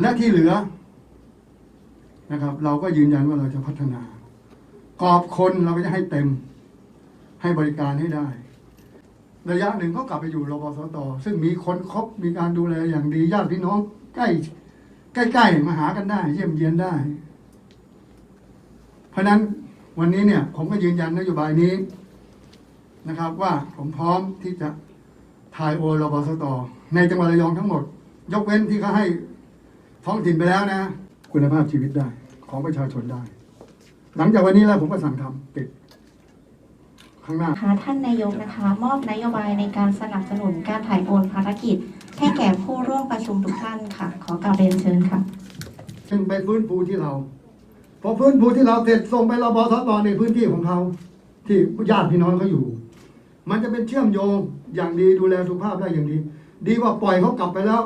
และที่เหลือนะครับ เราก็ยืนยันว่าเราจะพัฒนากรอบคนเราก็จะให้เต็ม ให้บริการให้ได้ ระยะหนึ่งก็กลับไปอยู่รบสตซึ่งมีคนครบมีการดูแลอย่างดีญาติพี่น้อง ใกล้ใกล้ๆมาหากันได้ เยี่ยมเยียนได้ เพราะนั้นวันนี้เนี่ย ผมก็ยืนยันนโยบายนี้นะครับ ว่าผมพร้อมที่จะถ่ายโอรบสตในจังหวัดระยองทั้งหมด ยกเว้นที่เขาให้ ท้องถิ่นไปแล้วนะ คุณภาพชีวิตได้ ของประชาชนได้ หลังจากวันนี้แล้วผมก็สั่งทำติดข้างหน้านะคะท่านนายกนะคะ มอบนโยบายในการสนับสนุนการถ่ายโอนภารกิจ ให้แก่ผู้ร่วมประชุมทุกท่านค่ะ ขอกราบเรียนเชิญค่ะ ซึ่งไปฟื้นฟูที่เรา พอฟื้นฟูที่เราเสร็จส่งไปรบสตในพื้นที่ของเขา ที่ญาติพี่น้องเขาอยู่ มันจะเป็นเชื่อมโยงอย่างดีดูแลสุขภาพได้อย่างดี ดีกว่าปล่อยเขากลับไปแล้ว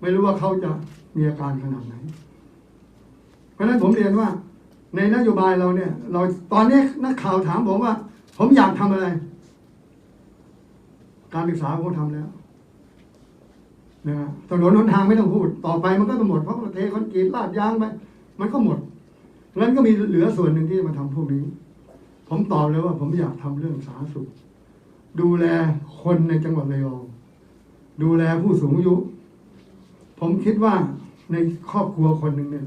ไม่รู้ว่าเขาจะ มีอาการขนาดไหน เพราะฉะนั้นผมเรียนว่า ในนโยบายเราเนี่ย เราตอนนี้นักข่าวถามผมว่า ผมอยากทำอะไร การศึกษาผมก็ทำแล้วนะฮะถนนหนทางไม่ต้องพูด ต่อไปมันก็จะหมดเพราะประเทศคอนกรีตลาดยางไปมันก็หมดงั้นก็มีเหลือส่วนหนึ่งที่จะมาทำพวกนี้ ผมตอบเลยว่า ผมอยากทำเรื่องสาธารณสุข ดูแลคนในจังหวัดระยองดูแลผู้สูงอายุ ผมคิดว่า ในครอบครัวคนหนึ่งเนี่ย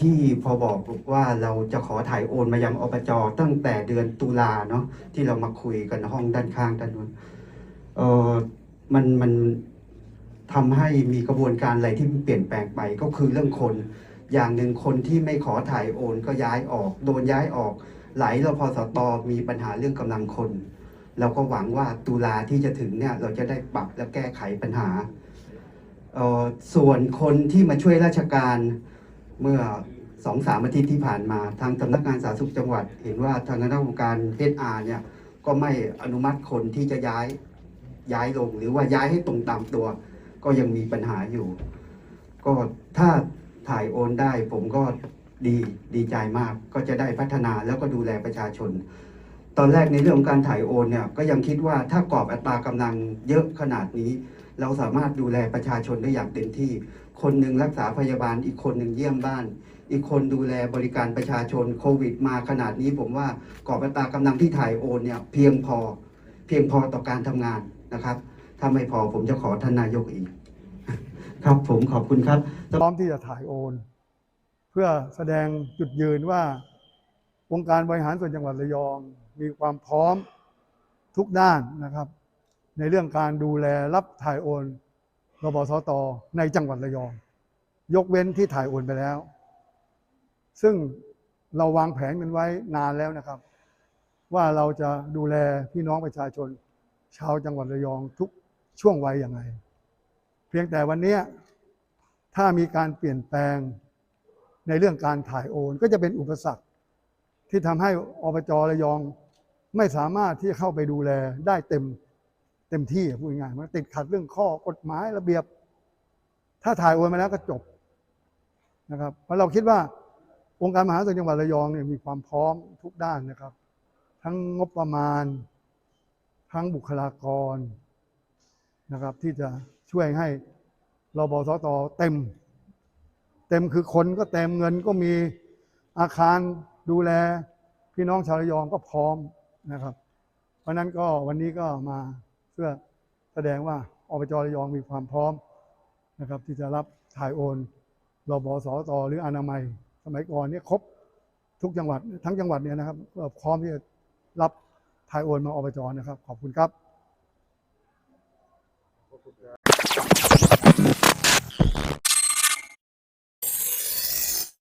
ที่พอบอกว่าเราจะขอถ่ายโอนมายังอบจตั้งแต่เดือนตุลาเนาะที่เรามาคุยกันห้องด้านข้างด้านนู้นเออมันมันทำให้มีกระบวนการอะไรที่เปลี่ยนแปลงไปก็คือเรื่องคน อย่างหนึ่งคนที่ไม่ขอถ่ายโอนก็ย้ายออก โดนย้ายออก หลายรพสตมีปัญหาเรื่องกำลังคน เราก็หวังว่าตุลาที่จะถึงเนี่ยเราจะได้ปรับและแก้ไขปัญหา ส่วนคนที่มาช่วยราชการเมื่อสองสามอาทิตย์ที่ผ่านมา ทางสำนักงานสาธารณสุขจังหวัด เห็นว่าทางคณะกรรมการเออาเนี่ยก็ไม่อนุมัติคนที่จะย้ายย้ายลง หรือว่าย้ายให้ตรงตามตัว ก็ยังมีปัญหาอยู่ ก็ถ้าถ่ายโอนได้ผมก็ดีดีใจมากก็จะได้พัฒนาแล้วก็ดูแลประชาชน ตอนแรกในเรื่องของการถ่ายโอนเนี่ยก็ยังคิดว่าถ้ากรอบอัตรากำลังเยอะขนาดนี้ เราสามารถดูแลประชาชนได้อย่างเต็มที่ คนหนึ่งรักษาพยาบาลอีกคนหนึ่งเยี่ยมบ้าน อีกคนดูแลบริการประชาชนโควิด มาขนาดนี้ผมว่ากอบตากำลังที่ถ่ายโอนเนี่ยเพียงพอเพียงพอต่อการทำงานนะครับถ้าไม่พอผมจะขอท่านนายกอีก ครับผมขอบคุณครับพร้อมที่จะถ่ายโอน เพื่อแสดงจุดยืนว่า องค์การบริหารส่วนจังหวัดระยอง มีความพร้อมทุกด้านนะครับ ในเรื่องการดูแลรับถ่ายโอนรบสตในจังหวัดระยอง ยกเว้นที่ถ่ายโอนไปแล้ว ซึ่งเราวางแผนกันไว้นานแล้วนะครับ ว่าเราจะดูแลพี่น้องประชาชน ชาวจังหวัดระยองทุกช่วงวัยอย่างไรเพียงแต่วันนี้ถ้ามีการเปลี่ยนแปลงในเรื่องการถ่ายโอน ก็จะเป็นอุปสรรค ที่ทำให้อบจระยอง ไม่สามารถที่จะเข้าไปดูแลได้เต็ม เต็มที่อะพูดง่ายๆมันติดขัดเรื่องข้อกฎหมายระเบียบ ถ้าถ่ายโอนมาแล้วก็จบนะครับเพราะเราคิดว่าองค์การมหาส่วนจังหวัดระยองเนี่ยมีความพร้อมทุกด้านนะครับ ทั้งงบประมาณ ทั้งบุคลากรนะครับ ที่จะช่วยให้รบสตเต็ม เต็มคือคนก็เต็มเงินก็มีอาคารดูแล พี่น้องชาวระยองก็พร้อมนะครับ เพราะนั้นก็วันนี้ก็มา เพื่อแสดงว่าอบจระยองมีความพร้อมนะครับ ที่จะรับถ่ายโอนรบสตหรืออนามัย สมัยก่อนเนี่ยครบทุกจังหวัดทั้งจังหวัดเนี่ยนะครับพร้อมที่จะรับถ่ายโอนมาอบจนะครับ ขอบคุณครับ